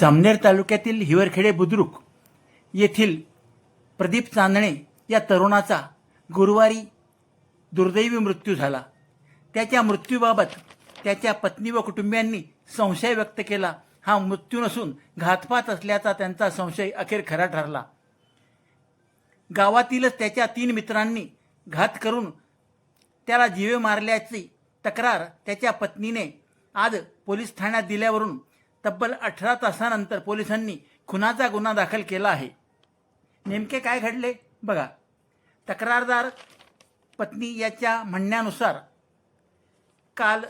जामनेर तालुक्यातील हिवरखेडे बुद्रुक येथील प्रदीप चांदणे या तरुणाचा गुरुवारी दुर्दैवी मृत्यू झाला. त्याच्या मृत्यूबाबत त्याच्या पत्नी व कुटुंबियांनी संशय व्यक्त केला. हा मृत्यू नसून घातपात असल्याचा त्यांचा संशय अखेर खरा ठरला. गावातीलच त्याच्या तीन मित्रांनी घात करून त्याला जीवे मारल्याची तक्रार त्याच्या पत्नीने आज पोलीस ठाण्यात दिल्यावरून तब्बल अठरा तासानंतर पोलिसांनी खुनाचा गुन्हा दाखल केला आहे. नेमके काय घडले? बघा. तक्रारदार पत्नी याच्या म्हणण्यानुसार काल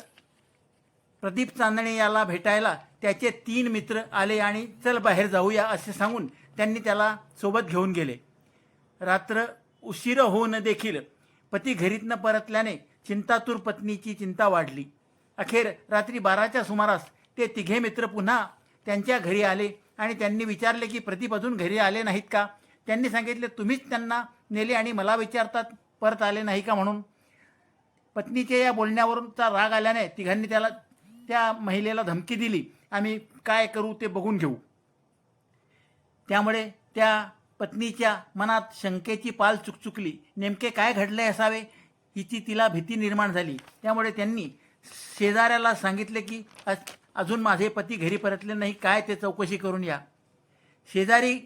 प्रदीप चांदणे याला भेटायला त्याचे तीन मित्र आले आणि चल बाहेर जाऊया असे सांगून त्यांनी त्याला सोबत घेऊन गेले. रात्र उशीर होऊन देखील पती घरीत न परतल्याने चिंतातूर पत्नीची चिंता वाढली. अखेर रात्री बाराच्या सुमारास ते तिघे मित्र पुन्हा त्यांच्या घरी आले आणि त्यांनी विचारले की प्रदीप अजून घरी आले नाहीत का? त्यांनी सांगितले तुम्हीच त्यांना नेले आणि मला विचारतात परत आले नाही का म्हणून? पत्नीच्या या बोलण्यावरूनचा राग आल्याने तिघांनी त्याला त्या महिलेला धमकी दिली आम्ही काय करू ते बघून घेऊ. त्यामुळे त्या पत्नीच्या मनात शंकेची पाल चुकचुकली. नेमके काय घडले असावे हिची तिला भीती निर्माण झाली. त्यामुळे त्यांनी शेजाऱ्याला सांगितले की अजून माझे पती घरी परतले नाही काय ते चौकशी करून या. शेजारी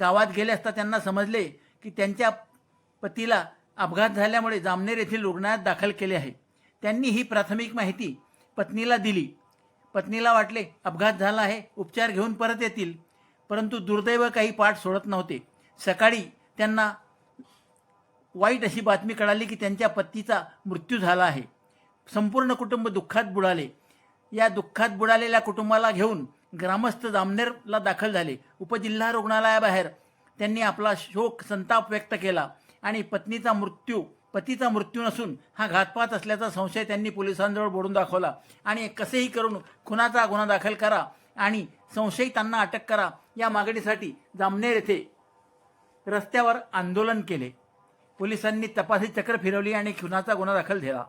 गावात गेले असता त्यांना समजले की त्यांच्या पतीला अपघात झाल्यामुळे जामनेर येथील रुग्णालयात दाखल केले आहे. त्यांनी ही प्राथमिक माहिती पत्नीला दिली. पत्नीला वाटले अपघात झाला आहे उपचार घेऊन परत येतील. परंतु दुर्दैव काही पाठ सोडत नव्हते. सकाळी त्यांना वाईट अशी बातमी कळाली की त्यांच्या पतीचा मृत्यू झाला आहे. संपूर्ण कुटुंब दुःखात बुडाले. या दुःखात बुडालेल्या कुटुंबाला घेऊन ग्रामस्थ जामनेरला दाखल झाले. उपजिल्हा रुग्णालयाबाहेर त्यांनी आपला शोक संताप व्यक्त केला आणि पत्नीचा मृत्यू पतीचा मृत्यू नसून हा घातपात असल्याचा संशय त्यांनी पोलिसांजवळ बोडून दाखवला. आणि कसेही करून खुनाचा गुन्हा दाखल करा आणि संशयितांना अटक करा या मागणीसाठी जामनेर येथे रस्त्यावर आंदोलन केले. पोलिसांनी तपासी चक्र फिरवली आणि खुनाचा गुन्हा दाखल झाला.